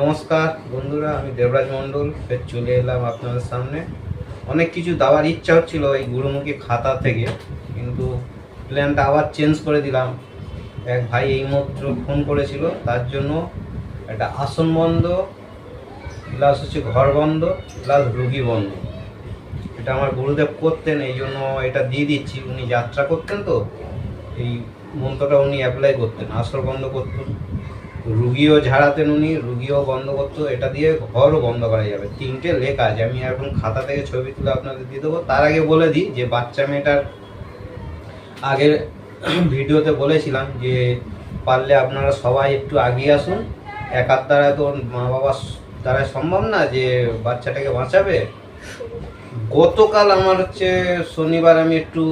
নমস্কার বন্ধুরা, আমি দেবরাজ মণ্ডল। ফের চলে এলাম আপনাদের সামনে। অনেক কিছু দেওয়ার ইচ্ছা হচ্ছিল এই গুরুমুখী খাতা থেকে, কিন্তু প্ল্যানটা আবার চেঞ্জ করে দিলাম। এক ভাই এই এইমাত্র ফোন করেছিল, তার জন্য একটা আসন বন্ধ প্লাস হচ্ছে ঘর বন্ধ প্লাস রুগী বন্ধ। এটা আমার গুরুদেব করতেন, এই জন্য এটা দিয়ে দিচ্ছি। উনি যাত্রা করতেন তো, এই মন্ত্রটা উনি অ্যাপ্লাই করতেন, আসর বন্ধ করতেন। রুগীও ঝাড়াতেন উনি, রুগীও বন্ধ করতো, এটা দিয়ে ঘরও বন্ধ করা যাবে। তিনটে লেখা আছে, আমি এখন খাতা থেকে ছবি তুলে আপনাদের দিয়ে দেবো। তার আগে বলে দিই যে বাচ্চা মেয়েটার আগের ভিডিওতে বলেছিলাম যে পারলে আপনারা সবাই একটু আগিয়ে আসুন। একার দ্বারা তো মা বাবার দ্বারা সম্ভব না যে বাচ্চাটাকে বাঁচাবে। গতকাল আমার হচ্ছে শনিবার আমি একটু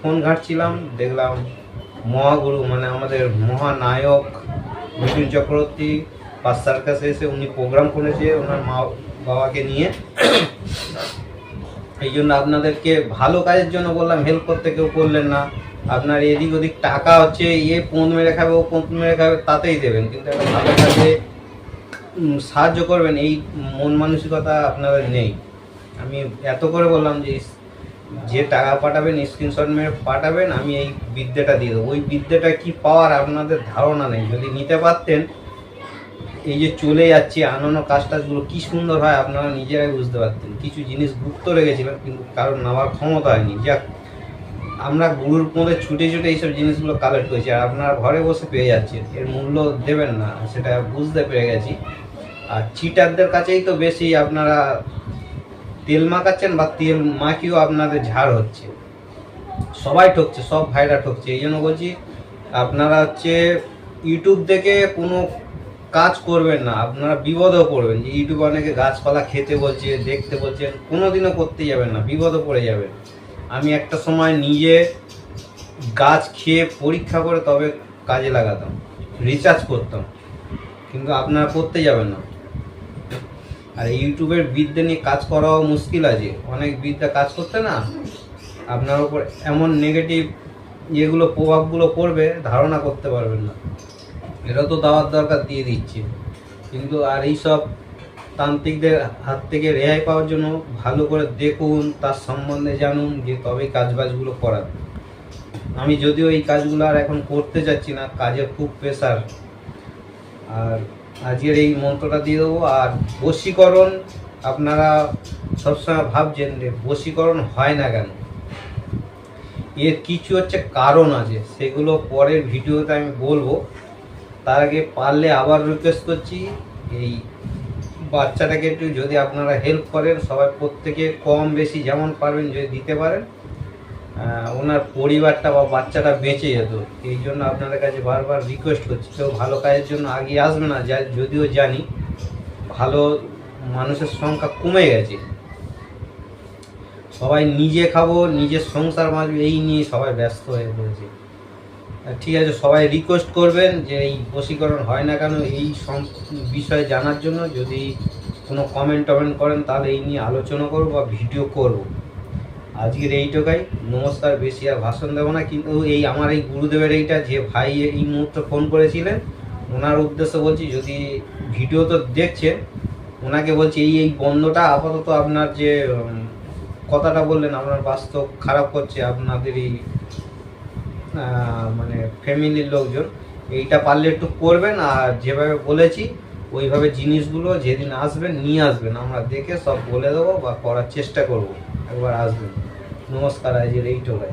ফোন ঘাঁটছিলাম, দেখলাম মহাগুরু মানে আমাদের মহানায়ক বিপিন চক্রবর্তী পাঁচ সার্কাসে এসে উনি প্রোগ্রাম করেছে ওনার মা বাবাকে নিয়ে। এই জন্য আপনাদেরকে ভালো কাজের জন্য বললাম হেল্প করতে কেউ করলেন না। আপনার এদিক ওদিক টাকা হচ্ছে ইয়ে পোঁত মেরে খাবে, ও পোঁত মেরে খাবে, তাতেই দেবেন। কিন্তু একটা ভালো কাজে সাহায্য করবেন, এই মন মানসিকতা আপনাদের নেই। আমি এত করে বললাম যে যে টাকা পাঠাবেন স্ক্রিনশট মেরে পাঠাবেন, আমি এই বিদ্যাটা দিয়ে দেবো। ওই বিদ্যাটা কি পাওয়ার আপনাদের ধারণা নেই। যদি নিতে পারতেন, এই যে চলে যাচ্ছি আনানো কাজ টাজগুলো কি সুন্দর হয়, আপনারা নিজেরাই বুঝতে পারতেন। কিছু জিনিস গুপ্ত রেখেছিলেন কিন্তু কারোর নেওয়ার ক্ষমতা হয়নি। যাক, আমরা গুরুর মধ্যে ছুটে ছুটে এইসব জিনিসগুলো কালেক্ট করেছি, আর আপনারা ঘরে বসে পেয়ে যাচ্ছেন। এর মূল্য দেবেন না, সেটা বুঝতে পেরে গেছি। আর চিটারদের কাছেই তো বেশি আপনারা তেল মাখাচ্ছেন বা তেল মাখিয়েও আপনাদের ঝাড় হচ্ছে। সবাই ঠকছে, সব ভাইরা ঠকছে। এই জন্য বলছি, আপনারা হচ্ছে ইউটিউব থেকে কোনো কাজ করবেন না, আপনারা বিপদেও পড়বেন। যে ইউটিউব অনেকে গাছপালা খেতে বলছে, দেখতে বলছেন, কোনোদিনও করতে যাবেন না, বিপদে পড়ে যাবেন। আমি একটা সময় নিজে গাছ খেয়ে পরীক্ষা করে তবে কাজে লাগাতাম রিচার্জ করতাম। কিন্তু আপনারা করতে যাবেন না। আর ইউটিউবের বিদ্যা নিয়ে কাজ করাও মুশকিল আছে। অনেক বিদ্যা কাজ করতে না, আপনার উপর এমন নেগেটিভ ইয়েগুলো, প্রভাবগুলো পড়বে, ধারণা করতে পারবেন না। এটা তো দেওয়ার দরকার দিয়ে দিচ্ছে। কিন্তু আর এইসব তান্ত্রিকদের হাত থেকে রেহাই পাওয়ার জন্য ভালো করে দেখুন, তার সম্বন্ধে জানুন যে তবেই কাজবাজগুলো করান। আমি যদিও এই কাজগুলো আর এখন করতে চাচ্ছি না কাজের খুব প্রেশার আর আজকের এই মন্ত্রটা দিয়ে দেবো। আর বশীকরণ আপনারা সবসময় ভাবছেন যে বশীকরণ হয় না কেন? এর কিছু হচ্ছে কারণ আছে, সেগুলো পরের ভিডিওতে আমি বলব। তার আগে পারলে আবার রিকোয়েস্ট করছি, এই বাচ্চাটাকে একটু যদি আপনারা হেল্প করেন, সবাই প্রত্যেকে কম বেশি যেমন পারবেন যদি দিতে পারেন। ওনার পরিবারটা বা বাচ্চাটা বেঁচে যেত। এই জন্য আপনাদের কাছে বারবার রিকোয়েস্ট করছি, কেউ ভালো কাজের জন্য আগিয়ে আসবে না, যা যদিও জানি ভালো মানুষের সংখ্যা কমে গেছে। সবাই নিজে খাব, নিজের সংসার মাজবে এই নিয়ে সবাই ব্যস্ত হয়ে পড়েছে। ঠিক আছে, সবাই রিকোয়েস্ট করবেন যে এই বশীকরণ হয় না কেন, এই বিষয়ে জানার জন্য যদি কোনো কমেন্ট টমেন্ট করেন, তাহলে এই নিয়ে আলোচনা করব বা ভিডিও করব। আজকের এইটুকাই নমস্কার, বেশি আর ভাষণ দেবো না, কিন্তু এই আমার এই গুরুদেবের এইটা, যে ভাই এই মুহূর্তে ফোন করেছিলেন, ওনার উদ্দেশ্যে বলছি, যদি ভিডিও তো দেখছেন ওনাকে বলছি, এই এই বন্ধটা আপাতত আপনার যে কথাটা বললেন, আপনার বাস্তব খারাপ করছে আপনাদের এই মানে ফ্যামিলির লোকজন, এইটা পারলে একটু করবেন, আর যেভাবে বলেছি, ওইভাবে জিনিসগুলো যেদিন আসবেন নিয়ে আসবেন, আমরা দেখে সব বলে দেবো বা করার চেষ্টা করব। একবার আসবেন নমস্কার আজকের এইটুকাই